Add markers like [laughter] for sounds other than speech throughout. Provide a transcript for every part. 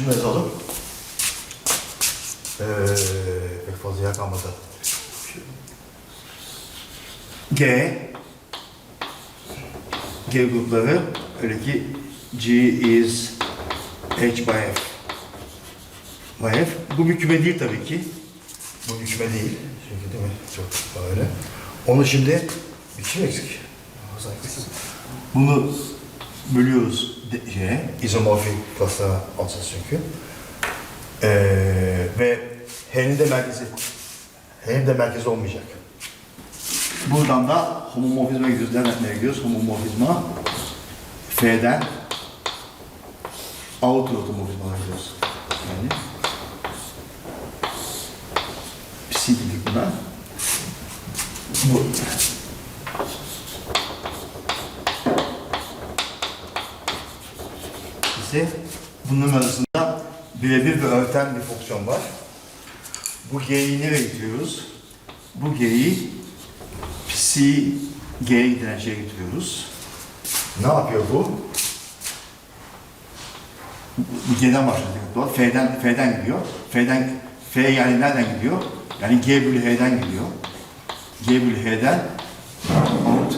Şunu yazalım. Ee, pek fazla yer kalmadı. G G grupları öyle ki G is H by F. By F. Bu bir küme değil tabii ki. Bu bir küme değil. Çünkü değil mi? Çok öyle. Onu şimdi bir şey eksik. Bunu bölüyoruz de- şeye, izomorfik klasa alacağız çünkü. Ee, ve H'nin de merkezi, H'nin de merkezi olmayacak. Buradan da homomorfizma gidiyoruz. Nereye gidiyoruz? Homomorfizma F'den auto otomorfizma gidiyoruz. Yani psi dedik buna. Bu. ise bunların arasında birebir ve örten bir fonksiyon var. Bu G'yi nereye getiriyoruz? Bu G'yi psi G'ye giden şeye getiriyoruz. Ne yapıyor bu? Bu G'den başladık. Doğru. F'den, F'den gidiyor. F'den, F yani nereden gidiyor? Yani G bölü H'den gidiyor. G bölü H'den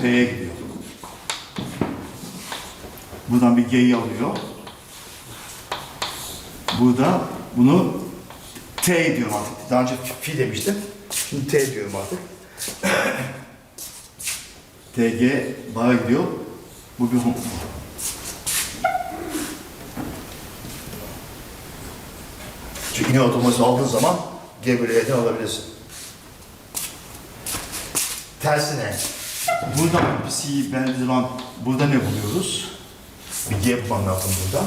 H'ye gidiyor. Buradan bir G'yi alıyor. Burada bunu T diyorum artık. Daha önce fi demiştim. Şimdi T diyorum artık. [coughs] TG bara gidiyor. Bu bir Çünkü yine otomatik aldığın zaman G bölü E'den alabilirsin. Tersine. Buradan psi'yi ben zaman burada ne buluyoruz? Bir G bulmam lazım burada.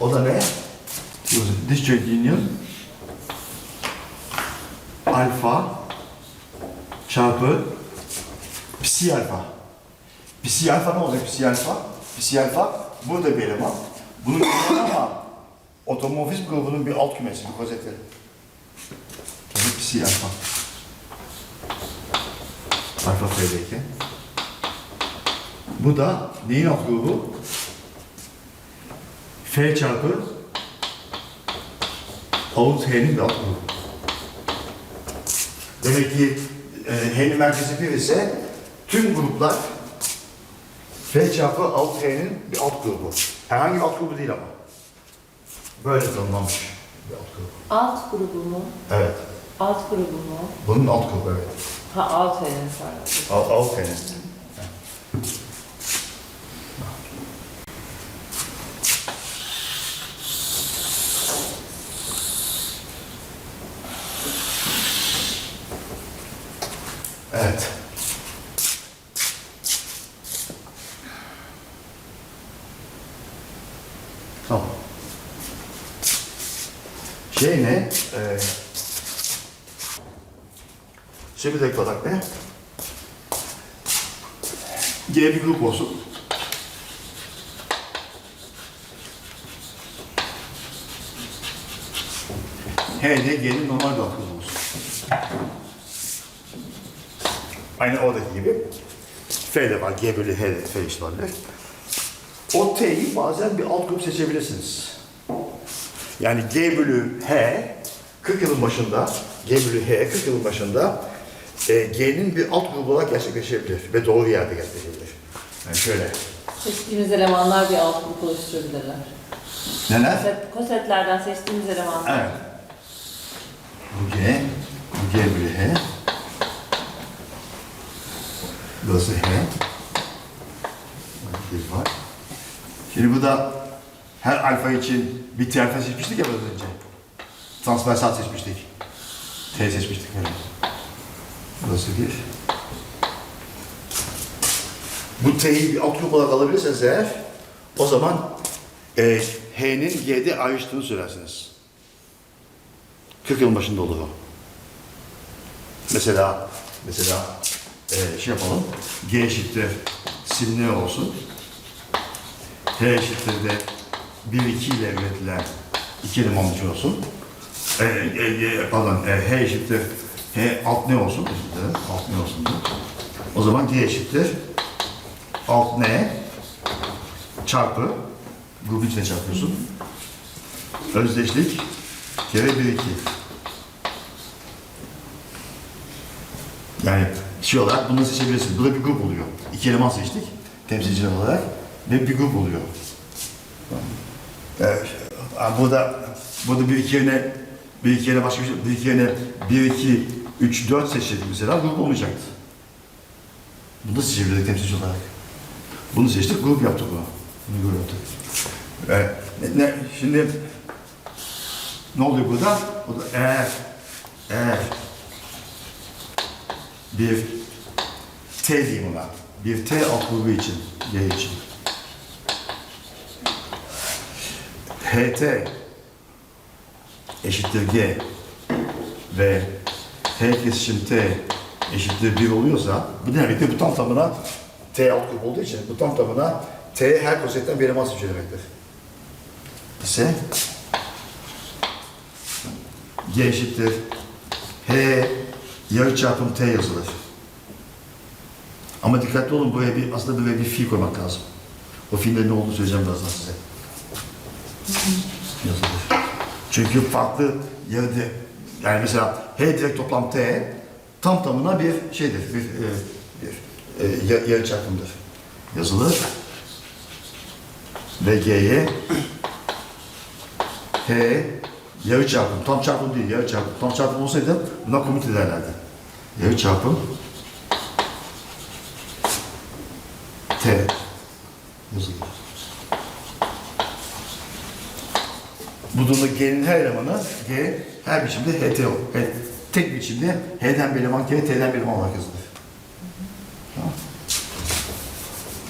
O da ne? Disjoint union alfa çarpı psi alfa. Psi alfa ne olacak psi alfa? Psi alfa burada bir eleman. Bunun bir eleman ama otomorfizm grubunun bir alt kümesi, bir kozeti. Tabii psi alfa. Alfa F'deyken. Bu da neyin alt grubu? F çarpı Bir alt grubu. Demek ki e, H'nin merkezi 1 ise tüm gruplar F çarpı alt H'nin bir alt grubu. Herhangi bir alt grubu değil ama. Böyle tanımlanmış bir alt grubu. Alt grubu mu? Evet. Alt grubu mu? Bunun alt grubu evet. Ha alt elin sarı. Alt, alt H'nin. Evet. Tamam. Şey ne? Ee, şimdi de kodak ne? G bir grup olsun. H de G'nin normal bir alt grubu olsun. Aynı oradaki gibi. F de var, G bölü H de F işte olabilir. O T'yi bazen bir alt grup seçebilirsiniz. Yani G bölü H 40 yılın başında, G bölü H 40 yılın başında e, G'nin bir alt grubu olarak gerçekleşebilir ve doğru yerde gerçekleşebilir. Yani şöyle. Seçtiğimiz elemanlar bir alt grup oluşturabilirler. Neler? Koset, kosetlerden seçtiğimiz elemanlar. Evet. Bu G, bu G bölü H. Burası H. Bir var. Şimdi bu da her alfa için bir tiyarfa seçmiştik ya biraz önce. Transversal seçmiştik. T seçmiştik böyle. Burası bir. Bu T'yi bir alt olarak alabilirseniz eğer, o zaman e, H'nin G'de ayrıştığını söylersiniz. 40 yılın başında olur o. Mesela, mesela e, şey yapalım. G eşittir sim ne olsun? H eşittir de 1 2 ile üretilen iki elemanlıcı olsun. E, e, e, pardon, e, H eşittir H alt ne olsun? Dilerim, alt ne olsun? bu? O zaman G eşittir alt ne çarpı grubun içine çarpıyorsun. Özdeşlik kere 1 2. Yani şey olarak bunu seçebilirsiniz. Bu da bir grup oluyor. İki eleman seçtik temsilciler olarak ve bir grup oluyor. Evet. Burada burada bir iki yerine bir iki yerine başka bir şey, bir iki yerine bir iki üç dört seçseydik mesela grup olmayacaktı. Bunu da seçebilirdik temsilci olarak. Bunu seçtik, grup yaptık bunu. Bunu grup yaptık. Ne, ne- şimdi ne oluyor burada? O da eğer eğer bir T diyeyim ona. Bir T alt grubu için, G için. HT eşittir G ve H kesişim T eşittir 1 oluyorsa bu demektir bu tam tamına T alt olduğu için bu tam tamına T her kosetten bir eleman seçiyor demektir. ise G eşittir H yarı çarpım T yazılır. Ama dikkatli olun buraya bir aslında buraya bir fi koymak lazım. O fiillerin ne olduğunu söyleyeceğim birazdan size. Yazılır. Çünkü farklı yerde yani mesela H direkt toplam T tam tamına bir şeydir, bir, e, bir e, ya- yarı çarpımdır. Yazılır. Ve G'ye H yarı çarpım, tam çarpım değil, yarı çarpım. Tam çarpım olsaydı buna komut ederlerdi. Yarı çarpım T. Bu durumda G'nin her elemanı G her biçimde HT olur. H- tek biçimde H'den bir eleman G, T'den bir eleman olarak yazılır.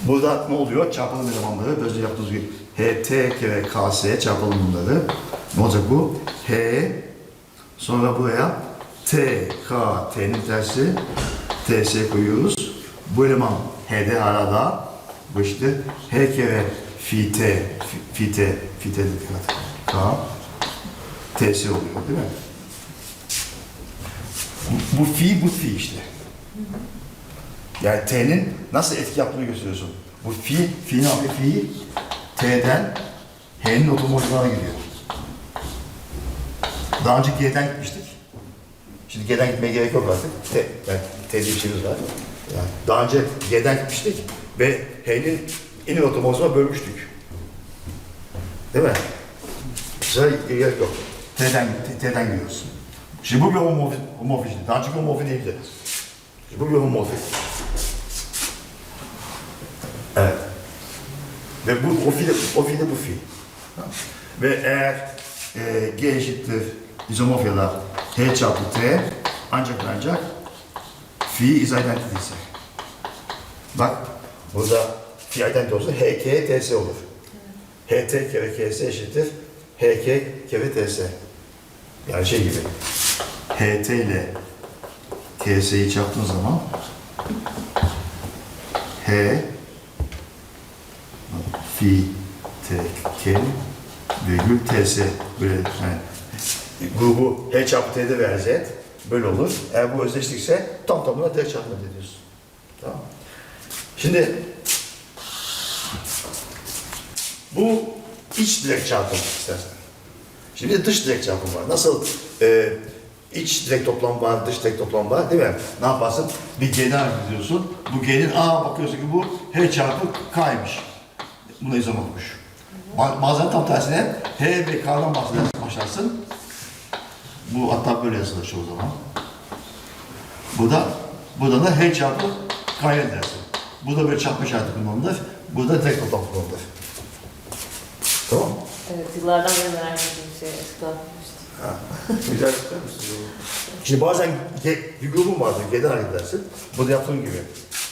Burada ne oluyor? Çarpalım elemanları. Böylece yaptığımız gibi HT kere KS çarpalım bunları. Ne olacak bu? H sonra buraya T, K, T'nin tersi TS koyuyoruz. Bu eleman H'de hala da bu işte H kere fi T, fi- fi T, fi T dikkat. K, TS oluyor değil mi? Bu, bu fi, bu fi işte. Yani T'nin nasıl etki yaptığını gösteriyorsun. Bu fi, fi ne yapıyor? Fi, T'den H'nin otomorflarına gidiyor. Daha önce G'den gitmiştik. Şimdi G'den gitmeye gerek yok artık. T, yani T diye bir şeyimiz var. Yani daha önce G'den gitmiştik ve H'nin en otomorfuna bölmüştük. Değil mi? Sıra gerek yok. T'den, T'den gidiyoruz. Şimdi bu bir homomorfi, homomorfi şimdi. Daha önceki homomorfi değildi. Şimdi bu bir homomorfi. Evet. Ve bu o fi de, o fi de bu fi. Tamam. Ve eğer e, G eşittir izomorf ya da H çarpı T ancak ancak fi is identity ise. Bak burada fi identity olsa HK TS olur. HT kere KS eşittir HK kere TS. Yani şey gibi. HT ile KS'yi çarptığın zaman H fi t k virgül ts böyle yani grubu h çarpı t'de z böyle olur. Eğer bu özdeşlikse tam tamına t çarpı t diyorsun. Tamam. Şimdi bu iç direkt çarpım istersen. Şimdi dış direkt çarpım var. Nasıl e, iç direkt toplam var, dış direkt toplam var değil mi? Ne yaparsın? Bir hareket ediyorsun. Bu G'nin aa bakıyorsun ki bu H çarpı K'ymış. Buna izah olmuş. Ba- Bazen tam tersine H ve K'dan başlarsın. Bu hatta böyle yazılır çoğu zaman. Burada, burada da H çarpı K'ya dersin. Bu da böyle çarpma işareti kullanılır. Burada direkt toplam kullanılır. Tamam Evet, yıllardan beri merak ettiğim bir şey açıklanmıştı. Güzel tutar mısın? Şimdi bazen G, bir grubun vardır, G'den hareket edersin. Burada yaptığım gibi.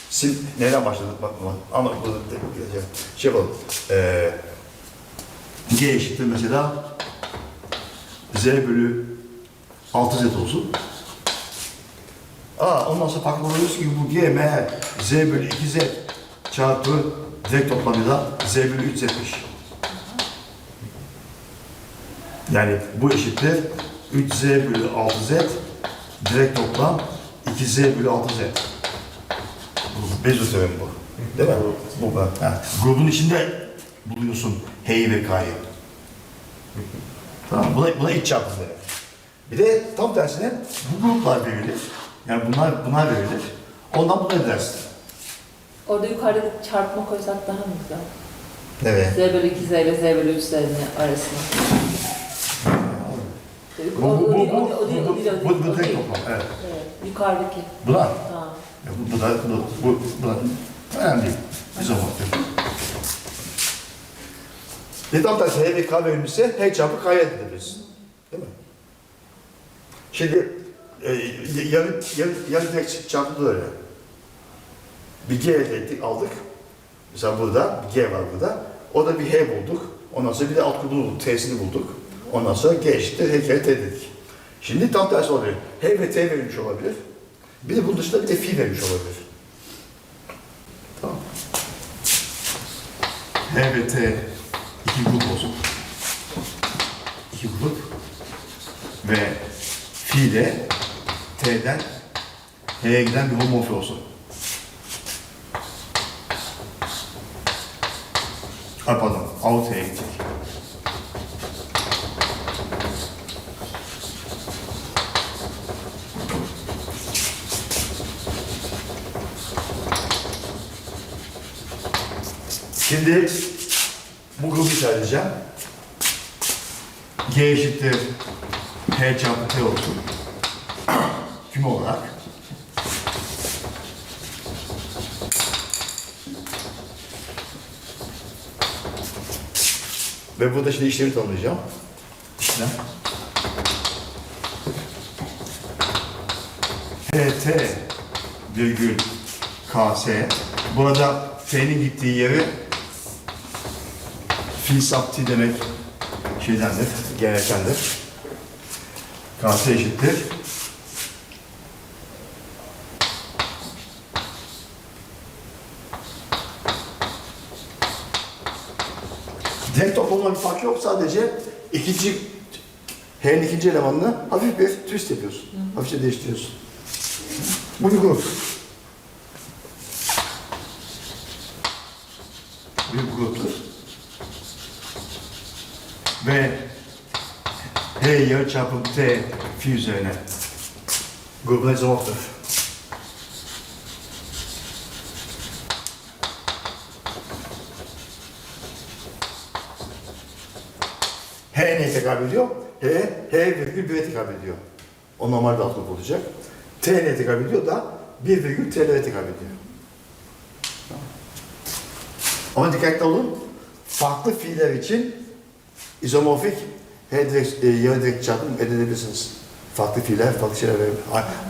Sim, neden başladık bak. Ama burada de- şey yapalım. Ee, G eşittir mesela Z bölü 6Z olsun. Aa, ondan sonra farklı oluyoruz ki bu G, M, Z bölü 2Z çarpı direkt toplamıyla Z bölü 3Z'miş. Yani bu eşittir 3z bölü 6z direkt toplam 2z bölü 6z. Bu Bezo teoremi bu. Değil mi? Bu. Ha. Grubun içinde buluyorsun H'yi ve K'yı. Tamam buna, buna iç çarpım demek. Bir de tam tersine bu gruplar verilir. Yani bunlar bunlar verilir. Ondan bunları dersin. Orada yukarıda çarpma koysak daha mı güzel? Evet. Z bölü 2 Z ile Z bölü 3 Z'nin arasında. Bu, bu, bu, bu, bu, bu, bu direkt değil. toplam. Evet. Evet, yukarıdaki. Buna, Tamam. ya bu, bu da, bu, bu, bu da önemli değil. Biz onu bakıyoruz. Bir tam tersi H ve K verilmişse H çarpı K'ya edebilirsin. Değil mi? Şimdi e, yarı, yarı, yarı direkt çarpı da öyle. Bir G elde ettik, aldık. Mesela burada bir G var burada. O da bir H bulduk. Ondan sonra bir de alt grubunu bulduk, T'sini bulduk. Ondan sonra G eşittir H kere T dedik. Şimdi tam tersi oluyor. H ve T verilmiş olabilir. Bir de bunun dışında bir de fi vermiş olabilir. Tamam. H ve T iki grup olsun. İki grup. Ve fi de T'den H'ye giden bir homomorfi olsun. Ay pardon, out H'ye gidecek. Şimdi bu grubu sayacağım. G eşittir H çarpı T olsun. Küme olarak. Ve burada şimdi işlemi tanımlayacağım. İşlem. HT virgül KS. Burada T'nin gittiği yeri fi sapti demek şeydendir, gerekendir. KS eşittir. Direkt toplamda bir fark yok. Sadece ikinci H'nin ikinci elemanını hafif bir twist yapıyorsun. Hafifçe değiştiriyorsun. Bu bir grup. Bu bir gruptur. Ve H yarı çarpı T fi üzerine grubun izomorftur. H neye tekabül ediyor? H, H virgül 1'e tekabül ediyor. O normal bir alt grup olacak. T neye tekabül ediyor da 1 virgül T'lere tekabül ediyor. Ama dikkatli olun. Farklı fiiller için izomorfik H direkt, e, yarı direkt çarpım edebilirsiniz. Farklı fiiller, farklı şeyler verebilir.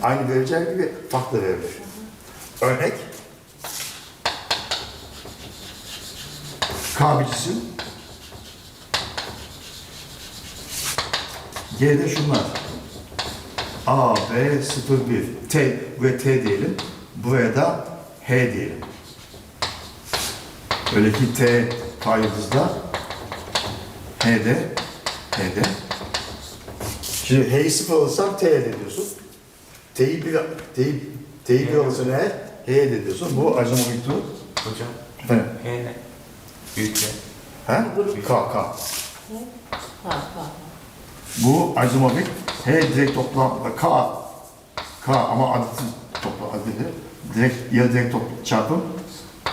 Aynı vereceği gibi farklı verebilir. Örnek. K bir cisim. Şunlar. A, B, 0, 1. T ve T diyelim. Buraya da H diyelim. Öyle ki T K yıldızda H'de H'de Şimdi H'yi sıfır alırsam T elde ediyorsun. T'yi bir, T'yi, T'yi bir alırsan eğer H elde ediyorsun. Bu ajomomitru. Hocam Efendim? H ne? Büyük H. Ha? K, K. Bu izomorik H direkt toplam K K ama adatsız toplam adı direkt ya direkt toplam çarpım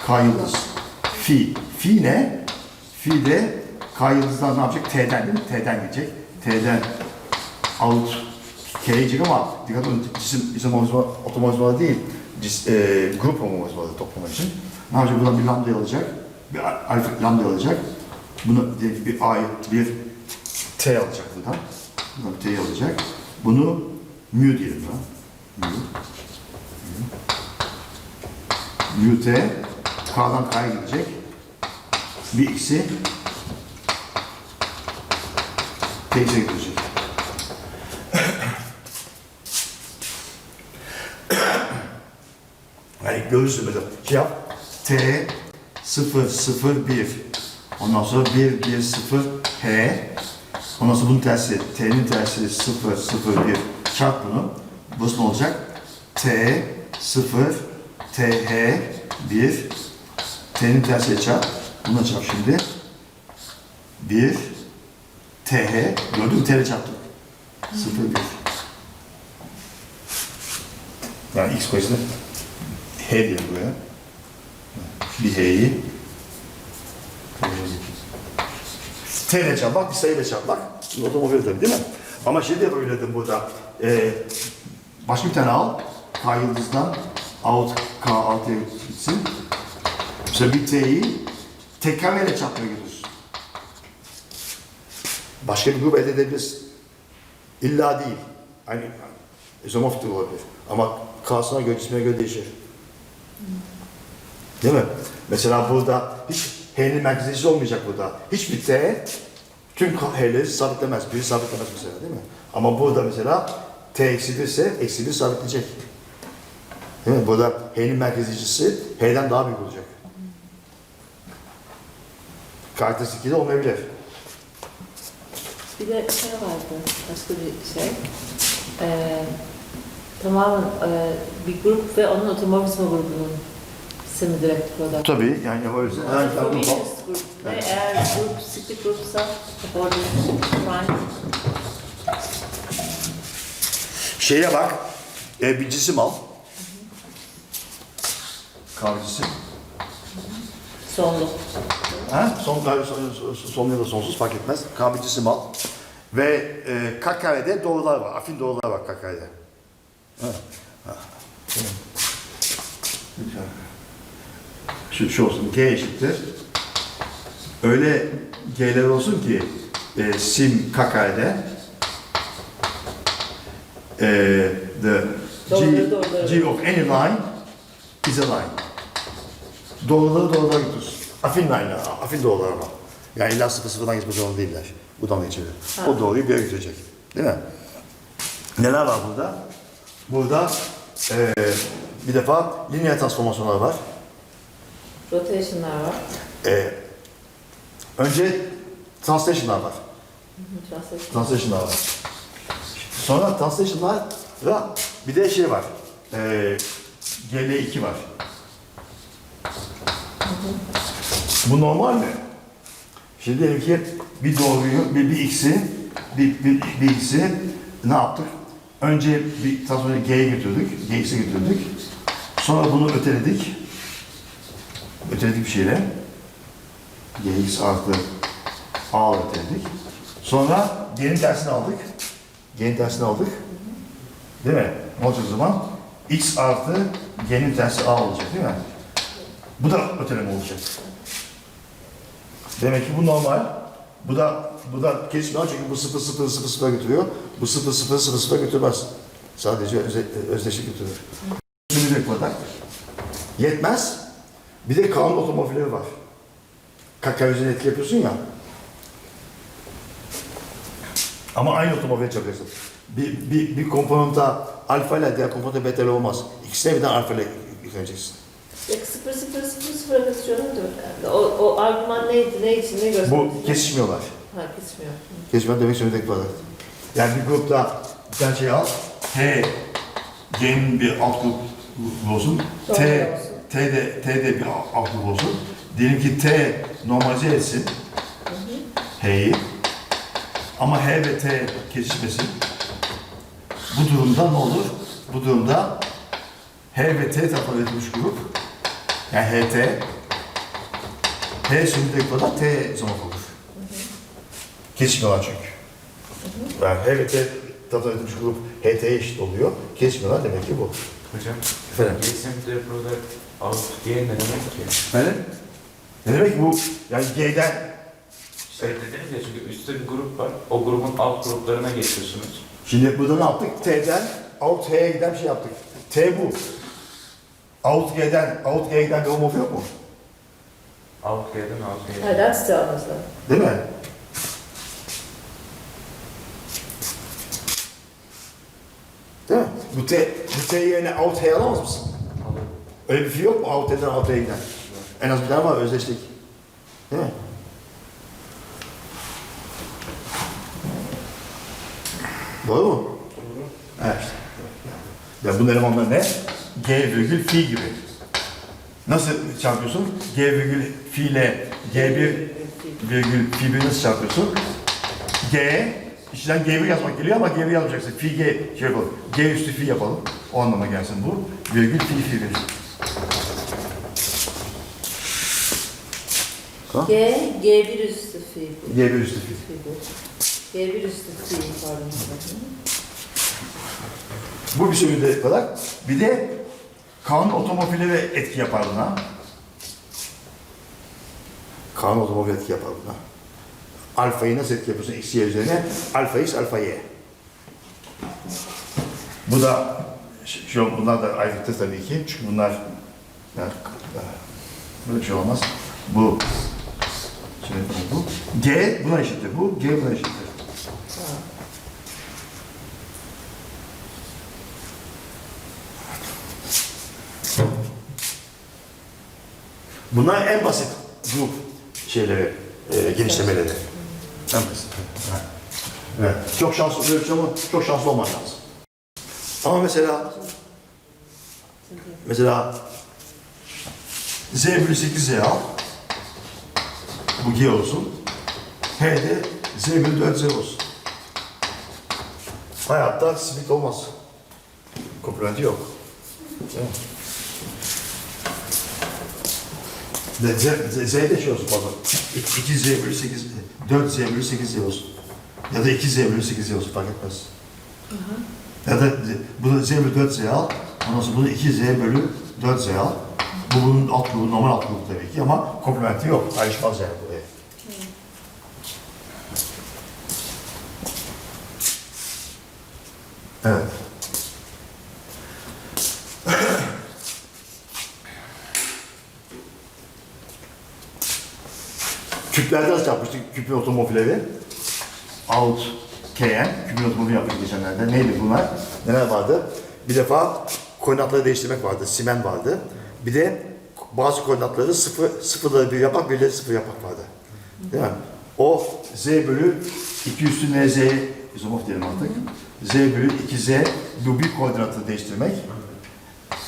K yıldız. Fi. Fi ne? Fi de K yıldızdan ne yapacak? T'den değil mi? T'den gidecek. T'den out K'ye gidecek ama dikkat edin cisim izomorfizma, otomorfizma değil. Cis, e, grup homomorfizmaları toplama için. Ne yapacak? Buradan bir lambda alacak. Bir alfa lambda alacak. Bunu bir A, bir T alacak buradan. Buradan T alacak. Bunu mu diyelim buna. Mu. Mu. Mu T. K'dan K'ya gidecek. Bir x'i T'ye gidecek. Yani görürsün mesela yap. T 0 0 1. Ondan sonra 1 1 0 H. Ondan sonra bunun tersi T'nin tersi 0 0 1. Çarp bunu. Burası ne olacak? T 0 T H 1. T'nin tersiyle çarp. Bununla çarp şimdi. 1 TH. Gördün mü? TR çarptık. 0 1. Yani X koyusunu H diyelim buraya. Bir H'yi. T ile çarpmak, bir sayıyla çarpmak. Şimdi otomobil tabii değil mi? Ama şey de böyledim burada. Ee, başka bir tane al. K yıldızdan out K altıya gitsin. Mesela bir T'yi tekerleyle çarpmaya gidiyorsun. Başka bir grup elde edebilirsin. İlla değil. Hani izomorf da olabilir. Ama K'sına göre, cismine göre değişir. Değil mi? Mesela burada hiç H'nin merkezisi olmayacak burada. Hiçbir T tüm H'leri sabitlemez. Biri sabitlemez mesela değil mi? Ama burada mesela T eksi 1 ise eksi 1 sabitleyecek. Değil mi? Burada H'nin merkezicisi H'den daha büyük olacak. Karakteristik de olmayabilir. Bir de şey vardı, başka bir şey. Ee, tamamen e, bir grup ve onun otomorfizma grubunun semi-direct product. Tabii yani o yüzden. Yani, Homogeneous grup ve eğer grup cyclic grupsa orada Şeye bak, e, bir cisim al. K cisim. sonlu. Ha? Son, son, son ya da sonsuz fark etmez. K bir cisim al. Ve e, K karede doğrular var. Afin doğrular var K karede. Ha. Ha. Şu, şu olsun. G eşittir. Öyle G'ler olsun ki e, sim K karede e, the Doğruları G, doğruları. G of any line is a line. Doğruları doğrulara götürürsün. Afin line, afin doğrular ama. Yani illa sıfır sıfırdan geçmek zorunda değiller. Buradan geçiyor. Ha. O doğruyu bir götürecek. Değil mi? Neler var burada? Burada eee bir defa lineer transformasyonlar var. Rotation'lar var. Eee önce translation'lar var. Translation. Translation'lar var. Sonra translation'lar ve bir de şey var. Eee GL2 var. Bu normal mi? Şimdi diyelim ki bir doğruyu, bir, bir x'i, bir, bir, bir x'i ne yaptık? Önce bir transformasyonu g'ye götürdük, gx'e götürdük. Sonra bunu öteledik. Öteledik bir şeyle. gx artı a öteledik. Sonra g'nin tersini aldık. G'nin tersini aldık. Değil mi? Ne o zaman? x artı g'nin tersi a olacak değil mi? Bu da öteleme olacak. Demek ki bu normal. Bu da bu da kesmiyor çünkü bu sıfır sıfır sıfır sıfır götürüyor. Bu sıfır sıfır sıfır sıfır götürmez. Sadece öze, özdeşik götürür. Şimdi product. Yetmez. Bir de kanun otomorfileri var. Kaka üzerine etki yapıyorsun ya. Ama aynı otomorfili çakıyorsun. Bir, bir, bir komponenta alfa ile diğer komponenta beta ile olmaz. İkisine birden alfa ile yükleneceksin. Sıfır sıfır sıfır sıfıra katışıyorum da. O, o argüman neydi, ne için, ne gösterdi? Bu kesişmiyorlar. Ha kesmiyor. Kesme demek söyledik product. Yani bir grupta bir tane şey al. T, C'nin bir alt grup olsun. Doğru T, olsun. T de, T de bir alt grup olsun. Diyelim ki T normalize etsin. H'yi. Ama H ve T kesişmesin. Bu durumda ne olur? Bu durumda H ve T tarafından üretilmiş grup yani HT H sümüldeki product T zaman olur. Kesmiyorlar çünkü. Yani H ve T tarafından üretilmiş grup HT'ye eşit oluyor. Kesmiyorlar demek ki bu. Hocam, Efendim? G-Simple Product Out G ne demek ki? Efendim? Ne demek bu? Yani G'den Şey dediniz ya çünkü üstte bir grup var. O grubun alt gruplarına geçiyorsunuz. Şimdi burada ne yaptık? T'den out H'ye giden bir şey yaptık. T bu. Out G'den, out G'ye giden bir homofon yok mu? Alt G'den Alt G'ye. Ha, that's still mesela. Değil mi? Değil mi? Bu T, bu T yerine out H alamaz mısın? Alır. Öyle bir şey yok mu? Out T'den out H'ye giden. En az bir tane var özdeşlik. Değil mi? Doğru mu? Evet. Ya bunun elemanları ne? G virgül fi gibi. Nasıl çarpıyorsun? G virgül fi ile G1 virgül fi1 nasıl çarpıyorsun? G, içinden G1 yazmak geliyor ama G1 yazmayacaksın. Fi G şey yapalım. G üstü fi yapalım. O anlama gelsin bu. Virgül fi fi virgül. Tamam. G, G1 üstü fi. G1 üstü fi. Fi bu. G1 üstü fi pardon. Bu bir sömürde kadar. Bir de kanun otomobillere etki yapar buna. Kanun otomobil etki yapar buna. Alfayı nasıl etki yapıyorsun? X, Y üzerine. Alfa X, alfa Y. Bu da ş- şu bunlar da ayrıntı tabii ki. Çünkü bunlar yani, böyle bir şey olmaz. Bu şey, bu. G buna eşittir. Bu G buna eşittir. Bunlar en basit grup şeyleri, e, genişlemeleri. En basit. Evet. Evet. Çok şanslı bir şey ama çok şanslı olman lazım. Ama mesela mesela Z bölü 8Z al. Bu G olsun. H de Z bölü 4Z olsun. Hayatta split olmaz. Komplementi yok. Değil mi? Z, Z, Z de şey olsun pardon. 2Z bölü 8, 4Z bölü 8Z olsun. Ya da 2Z bölü 8Z olsun fark etmez. Ya da Z- bunu Z bölü 4Z al. Ondan sonra bunu 2Z bölü 4Z al. Bu bunun alt grubu, normal alt grubu tabii ki ama komplementi yok. Ayrışmaz yani buraya. Evet. Nasıl yapmıştık küpün otomobilleri? Out KN, küpün otomobil yaptık geçenlerde. Neydi bunlar? Neler vardı? Bir defa koordinatları değiştirmek vardı, simen vardı. Bir de bazı koordinatları sıfır, sıfırları bir yapmak, birleri sıfır yapmak vardı. Değil mi? O z bölü 2 üstü nz, izomorf diyelim artık. z bölü 2z, bu bir koordinatı değiştirmek.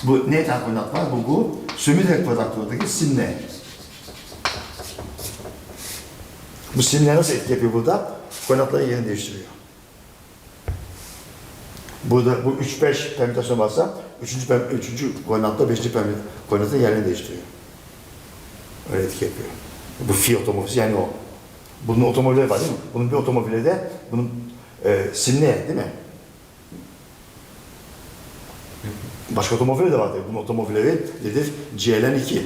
Bu ne tane koordinat var? Bu bu. Sömürü kvadrantındaki simle. Bu simler nasıl etki yapıyor burada? Koordinatların yerini değiştiriyor. Burada bu 3-5 permütasyon varsa 3. üçüncü koordinatta 5. koordinatın yerini değiştiriyor. Öyle etki yapıyor. Bu fi otomobili yani o. Bunun otomobilleri var değil mi? Bunun bir otomobili de bunun e, simle değil mi? Başka otomobili de vardır. Bunun otomobilleri nedir? CLN2.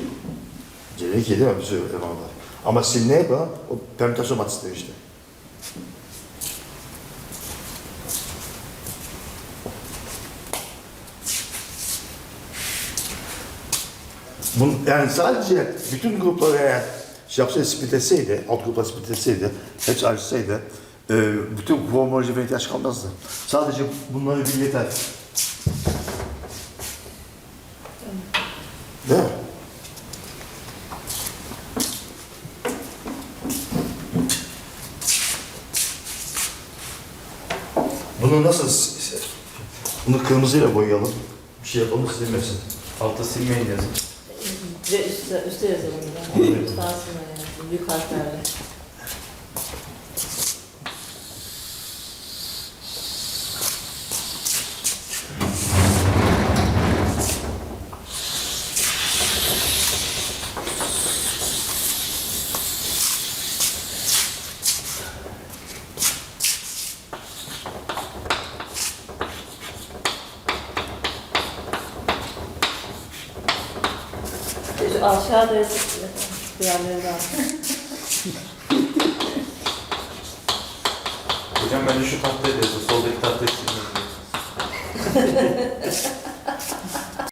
CLN2 değil mi? Bir sürü eleman var. Ama simle bu o permütasyon matrisidir işte. Bunun, yani sadece bütün grupları eğer şey yapsaydı, split etseydi, alt gruplar split etseydi, hepsi ayrışsaydı, e, bütün falan ihtiyaç kalmazdı. Sadece bunları bir yeter. Değil mi? Bunu nasıl, bunu kırmızıyla boyayalım. Bir şey yapalım silinmesin. Altta silmeyin yazın. Ve üstte, üstte yazalım. Evet. Sağsına yani. Büyük harflerle. Şu aşağıda yazıp diğerleri de al. Hocam